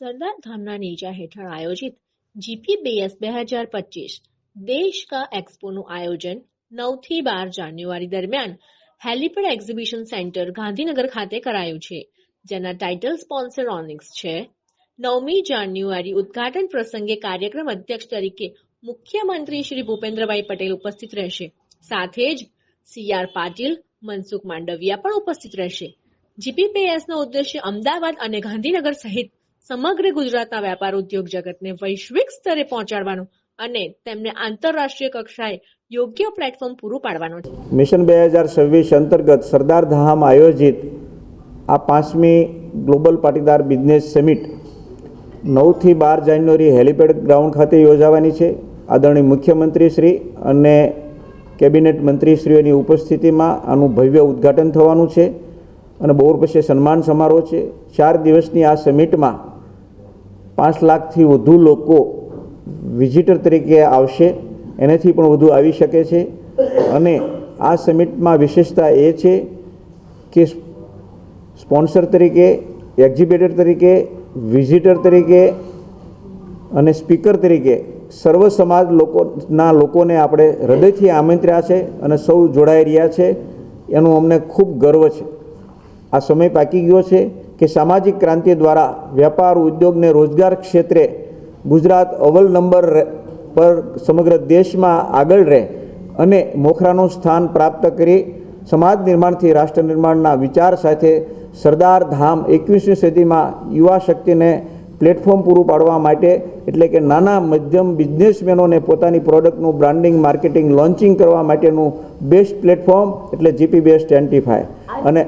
સરદાર ધામના નેજા હેઠળ આયોજિત જીપી બેએસ બે હજાર પચીસ દેશ કા એક્સપોનું આયોજન નવથી બાર જાન્યુઆરી દરમિયાન હેલીપેડ એક્ઝિબિશન સેન્ટર ગાંધીનગર ખાતે કરાયું છે, જેના ટાઇટલ સ્પોન્સર ઓનિક્સ છે. નવમી જાન્યુઆરી ઉદ્ઘાટન પ્રસંગે કાર્યક્રમ અધ્યક્ષ તરીકે મુખ્યમંત્રી શ્રી ભૂપેન્દ્રભાઈ પટેલ ઉપસ્થિત રહેશે. સાથે જ સી આર પાટીલ, મનસુખ માંડવિયા પણ ઉપસ્થિત રહેશે. જીપીપીએસનો ઉદ્દેશ્ય અમદાવાદ અને ગાંધીનગર સહિત સમગ્ર ગુજરાતના વેપાર ઉદ્યોગ જગતને વૈશ્વિક સ્તરે પહોંચાડવાનું અને તેમને આંતરરાષ્ટ્રીય કક્ષાએ યોગ્ય પ્લેટફોર્મ પૂરું પાડવાનો છે. મિશન બે હજાર છવ્વીસ અંતર્ગત સરદાર ધામ આયોજિત આ પાંચમી ગ્લોબલ પાટીદાર બિઝનેસ સમિટ નવથી બાર જાન્યુઆરી હેલિપેડ ગ્રાઉન્ડ ખાતે યોજાવાની છે. આદરણીય મુખ્યમંત્રી શ્રી અને કેબિનેટ મંત્રીશ્રીઓની ઉપસ્થિતિમાં આનું ભવ્ય ઉદ્ઘાટન થવાનું છે અને બપોર પછી સન્માન સમારોહ છે. ચાર દિવસની આ સમિટમાં પાંચ લાખથી વધુ લોકો વિઝિટર તરીકે આવશે. એનાથી પણ વધુ આવી શકે છે. અને આ સમિટમાં વિશેષતા એ છે કે સ્પોન્સર તરીકે એક્ઝિબિટર તરીકે વિઝિટર તરીકે અને સ્પીકર તરીકે સર્વ સમાજ લોકોના લોકોને આપણે હૃદયથી આમંત્ર્યા છે અને સૌ જોડાઈ રહ્યા છે. એનું અમને ખૂબ ગર્વ છે. આ સમય પાકી ગયો છે. કે સામાજિક ક્રાંતિ દ્વારા વેપાર ઉદ્યોગ ને રોજગાર ક્ષેત્રે ગુજરાત અવ્વલ નંબર પર સમગ્ર દેશમાં આગળ રહે અને મોખરાનું સ્થાન પ્રાપ્ત કરી સમાજ નિર્માણથી રાષ્ટ્ર નિર્માણના વિચાર સાથે સરદાર ધામ એકવીસમી સદીમાં યુવા શક્તિને પ્લેટફોર્મ પૂરું પાડવા માટે એટલે કે નાના મધ્યમ બિઝનેસમેનોને પોતાની પ્રોડક્ટનું બ્રાન્ડિંગ, માર્કેટિંગ, લોન્ચિંગ કરવા માટેનું બેસ્ટ પ્લેટફોર્મ એટલે જીપી બેસ્ટ ફાઇવ અને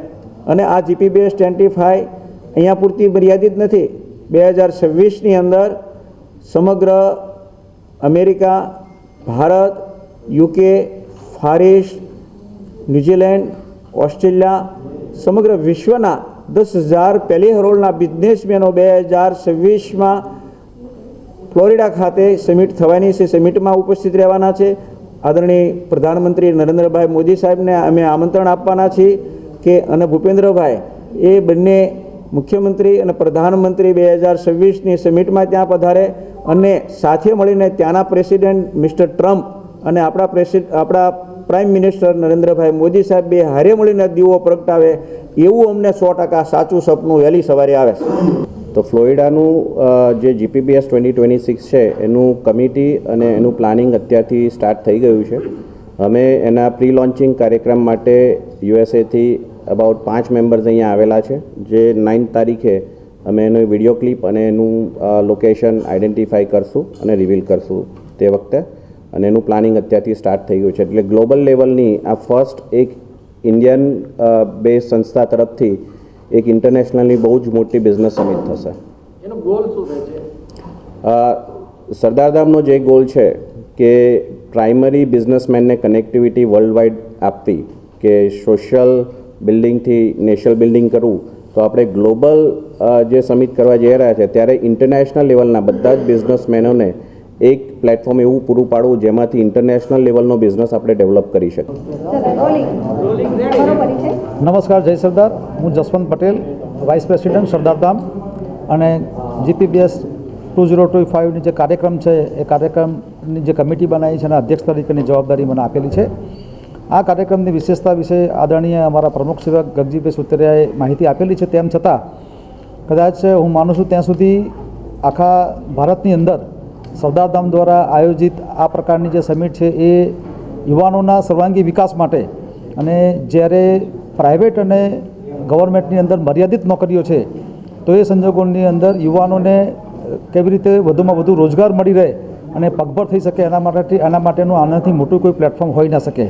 અને આ જીપી બેસ્ટ ફાઇવ અહીંયા પૂરતી મર્યાદિત નથી. બે હજાર છવ્વીસની અંદર સમગ્ર America, Bharat, UK, Paris, New Zealand, Australia, સમગ્ર વિશ્વના દસ હજાર પહેલી હરોળના બિઝનેસમેનો બે હજાર છવ્વીસમાં ફ્લોરિડા ખાતે સમિટ થવાની છે. સમિટમાં ઉપસ્થિત રહેવાના છે. આદરણીય પ્રધાનમંત્રી નરેન્દ્રભાઈ મોદી સાહેબને અમે આમંત્રણ આપવાના છીએ કે અને ભૂપેન્દ્રભાઈ, એ બંને મુખ્યમંત્રી અને પ્રધાનમંત્રી બે હજાર છવ્વીસની સમિટમાં ત્યાં પધારે અને સાથે મળીને ત્યાંના પ્રેસિડેન્ટ મિસ્ટર ટ્રમ્પ અને આપણા પ્રેસિડ, આપણા પ્રાઇમ મિનિસ્ટર નરેન્દ્રભાઈ મોદી સાહેબ બે હારે મળીને દીવો પ્રગટાવે, એવું અમને સો ટકા સાચું સપનું વહેલી સવારે આવે છે. તો ફ્લોરિડાનું જે જીપીબીએસ ટ્વેન્ટી ટ્વેન્ટી સિક્સ છે, એનું કમિટી અને એનું પ્લાનિંગ અત્યારથી સ્ટાર્ટ થઈ ગયું છે. અમે એના પ્રી લોન્ચિંગ કાર્યક્રમ માટે યુએસએથી અબાઉટ પાંચ મેમ્બર્સ અહીંયા આવેલા છે. જે નાઇન્થ તારીખે અમે એનો વીડિયો ક્લિપ અને એનું લોકેશન આઈડેન્ટિફાઈ કરશું અને રિવીલ કરશું તે વખતે. અને એનું પ્લાનિંગ અત્યારથી સ્ટાર્ટ થઈ ગયું છે. એટલે ગ્લોબલ લેવલની આ ફર્સ્ટ એક ઇન્ડિયન બેઝ સંસ્થા તરફથી એક ઇન્ટરનેશનલની બહુ જ મોટી બિઝનેસ સમિટ થશે. એનો ગોલ શું છે? સરદારધામનો જે ગોલ છે કે પ્રાઇમરી બિઝનેસમેનને કનેક્ટિવિટી વર્લ્ડ વાઇડ આપવી કે સોશિયલ બિલ્ડિંગથી નેશનલ બિલ્ડિંગ કરવું તો આપણે ગ્લોબલ જે સમિટ કરવા જઈ રહ્યા છે, ત્યારે ઇન્ટરનેશનલ લેવલના બધા જ બિઝનેસમેનોને એક પ્લેટફોર્મ એવું પૂરું પાડવું જેમાંથી ઇન્ટરનેશનલ લેવલનો બિઝનેસ આપણે ડેવલપ કરી શકીએ. નમસ્કાર, જય સરદાર. હું જસવંત પટેલ વાઇસ પ્રેસિડેન્ટ સરદારધામ અને જીપીબીએસ ટુ ઝીરો ટુ ફાઇવની જે કાર્યક્રમ છે, એ કાર્યક્રમની જે કમિટી બનાવી છે એના અધ્યક્ષ તરીકેની જવાબદારી મને આપેલી છે. આ કાર્યક્રમની વિશેષતા વિશે આદરણીય અમારા પ્રમુખ સેવક ગગજીભાઈ સુતરિયાએ માહિતી આપેલી છે. તેમ છતાં, કદાચ હું માનું છું ત્યાં સુધી આખા ભારતની અંદર સરદારધામ દ્વારા આયોજિત આ પ્રકારની જે સમિટ છે એ યુવાનોના સર્વાંગી વિકાસ માટે અને જ્યારે પ્રાઇવેટ અને ગવર્મેન્ટની અંદર મર્યાદિત નોકરીઓ છે, તો એ સંજોગોની અંદર યુવાનોને કેવી રીતે વધુમાં વધુ રોજગાર મળી રહે અને પગભર થઈ શકે એના માટે, એના માટેનું આનાથી મોટું કોઈ પ્લેટફોર્મ હોઈ ના શકે.